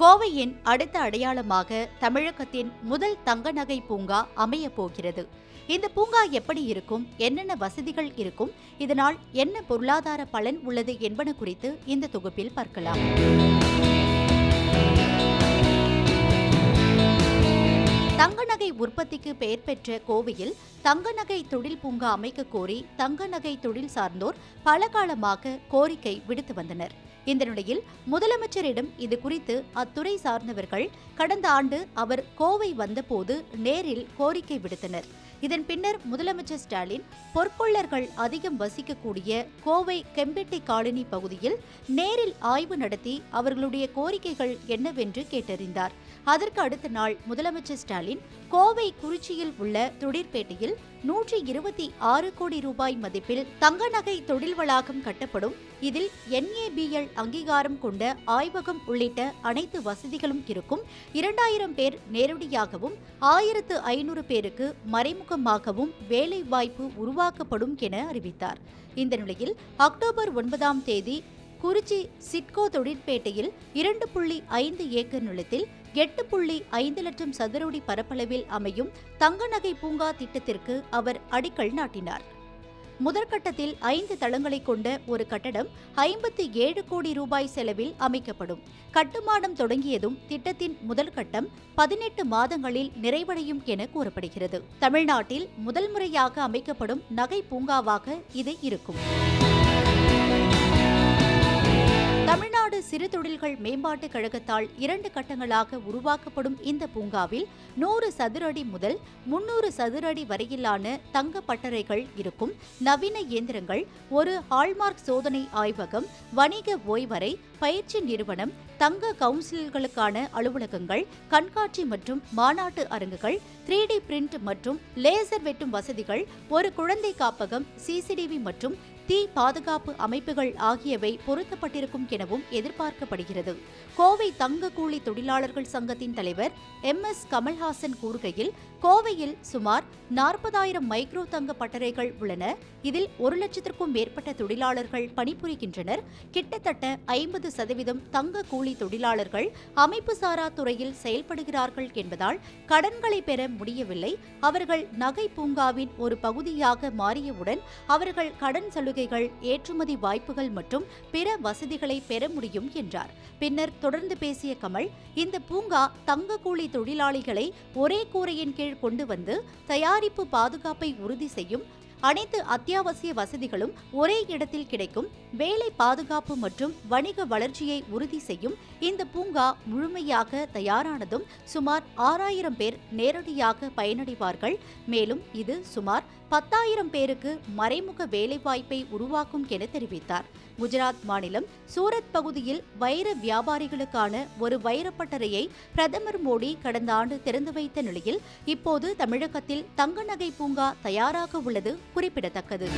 கோவையின் அடுத்த அடையாளமாக தமிழகத்தின் முதல் தங்க நகை பூங்கா அமைய போகிறது. இந்த பூங்கா எப்படி இருக்கும்? என்னென்ன வசதிகள் இருக்கும்? இதனால் என்ன பொருளாதார பலன் உள்ளது என்பன குறித்து இந்த தொகுப்பில் பார்க்கலாம். தங்க நகை உற்பத்திக்கு பெயர் பெற்ற கோவையில் தங்க நகை தொழில் பூங்கா அமைக்க கோரி தங்க நகை தொழில் சார்ந்தோர் பல காலமாக கோரிக்கை விடுத்து வந்தனர். இந்த நிலையில் முதலமைச்சரிடம் இது குறித்து அத்துறை சார்ந்தவர்கள் கடந்த ஆண்டு அவர் கோவை வந்தபோது நேரில் கோரிக்கை விடுத்தனர். இதன் பின்னர் முதலமைச்சர் ஸ்டாலின் பொற்கொள்ளர்கள் அதிகம் வசிக்கக்கூடிய கோவை கெம்பெட்டி காலனி பகுதியில் நேரில் ஆய்வு நடத்தி அவர்களுடைய கோரிக்கைகள் என்னவென்று கேட்டறிந்தார். அதற்கு அடுத்த நாள் முதலமைச்சர் ஸ்டாலின் கோவை குறிச்சியில் உள்ள தொழிற்பேட்டையில் நூற்றி இருபத்தி ஆறு கோடி ரூபாய் மதிப்பில் தங்க நகை தொழில் வளாகம் கட்டப்படும். இதில் என்ஏபிஎல் அங்கீகாரம் கொண்ட ஆய்வகம் உள்ளிட்ட அனைத்து வசதிகளும் இருக்கும். இரண்டாயிரம் பேர் நேரடியாகவும் ஆயிரத்து ஐநூறு பேருக்கு மறைமுகமாகவும் வேலை வாய்ப்பு உருவாக்கப்படும் என அறிவித்தார். இந்த நிலையில் அக்டோபர் ஒன்பதாம் தேதி குறிச்சி சிட்கோ தொழிற்பேட்டையில் இரண்டு புள்ளி ஐந்து ஏக்கர் நிலத்தில் எட்டு புள்ளி ஐந்து லட்சம் சதுரடி பரப்பளவில் அமையும் தங்க நகை பூங்கா திட்டத்திற்கு அவர் அடிக்கல் நாட்டினார். முதற்கட்டத்தில் ஐந்து தளங்களை கொண்ட ஒரு கட்டடம் ஐம்பத்தி ஏழு கோடி ரூபாய் செலவில் அமைக்கப்படும். கட்டுமானம் தொடங்கியதும் திட்டத்தின் முதல் கட்டம் பதினெட்டு மாதங்களில் நிறைவடையும் என கூறப்படுகிறது. தமிழ்நாட்டில் முதல் முறையாக அமைக்கப்படும் நகை பூங்காவாக இது இருக்கும். தமிழ்நாடு சிறு தொழில்கள் மேம்பாட்டுக் கழகத்தால் இரண்டு கட்டங்களாக உருவாக்கப்படும் இந்த பூங்காவில் நூறு சதுரடி முதல் முன்னூறு சதுரடி வரையிலான தங்க பட்டறைகள் இருக்கும். நவீன இயந்திரங்கள் ஒரு ஹால்மார்க் சோதனை ஆய்வகம் வணிக ஓய்வறை பயிற்சி நிறுவனம் தங்க கவுன்சில்களுக்கான அலுவலகங்கள் கண்காட்சி மற்றும் மாநாட்டு அரங்குகள் த்ரீ டி பிரிண்ட் மற்றும் லேசர் வெட்டும் வசதிகள் ஒரு குழந்தை காப்பகம் சிசிடிவி மற்றும் தீ பாதுகாப்பு அமைப்புகள் ஆகியவை பொருத்தப்பட்டிருக்கும் எனவும் எதிர் எதிர்பார்க்கப்படுகிறது. கோவை தங்க கூலி தொழிலாளர்கள் சங்கத்தின் தலைவர் எம். எஸ். கமல்ஹாசன் கூறுகையில் கோவையில் சுமார் நாற்பதாயிரம் மைக்ரோ தங்க பட்டறைகள் உள்ளன. இதில் ஒரு லட்சத்திற்கும் மேற்பட்ட தொழிலாளர்கள் பணிபுரிகின்றனர். கிட்டத்தட்ட ஐம்பது சதவீதம் தங்க கூலி தொழிலாளர்கள் அமைப்பு சாரா துறையில் செயல்படுகிறார்கள் என்பதால் கடன்களை பெற முடியவில்லை. அவர்கள் நகை பூங்காவின் ஒரு பகுதியாக மாறியவுடன் அவர்கள் கடன் சலுகைகள் ஏற்றுமதி வாய்ப்புகள் மற்றும் பிற வசதிகளை பெற முடியும். முடியும் என்றார். பின்னர் தொடர்ந்து பேசிய கமல் இந்த பூங்கா தங்க கூலி தொழிலாளிகளை ஒரே கூரையின் கீழ் கொண்டு வந்து தயாரிப்பு பாதுகாப்பை உறுதி செய்யும் அனைத்து அத்தியாவசிய வசதிகளும் ஒரே இடத்தில் கிடைக்கும் வேலை பாதுகாப்பு மற்றும் வணிக வளர்ச்சியை உறுதி செய்யும் இந்த பூங்கா முழுமையாக தயாரானதும் சுமார் ஆறாயிரம் பேர் நேரடியாக பயனடைவார்கள். மேலும் இது சுமார் பத்தாயிரம் பேருக்கு மறைமுக வேலைவாய்ப்பை உருவாக்கும் என தெரிவித்தார். குஜராத் மாநிலம் சூரத் பகுதியில் வைர வியாபாரிகளுக்கான ஒரு வைரப்பட்டறையை பிரதமர் மோடி கடந்த ஆண்டு திறந்து வைத்த நிலையில் இப்போது தமிழகத்தில் தங்க நகை பூங்கா தயாராக உள்ளது குறிப்பிடத்தக்கது.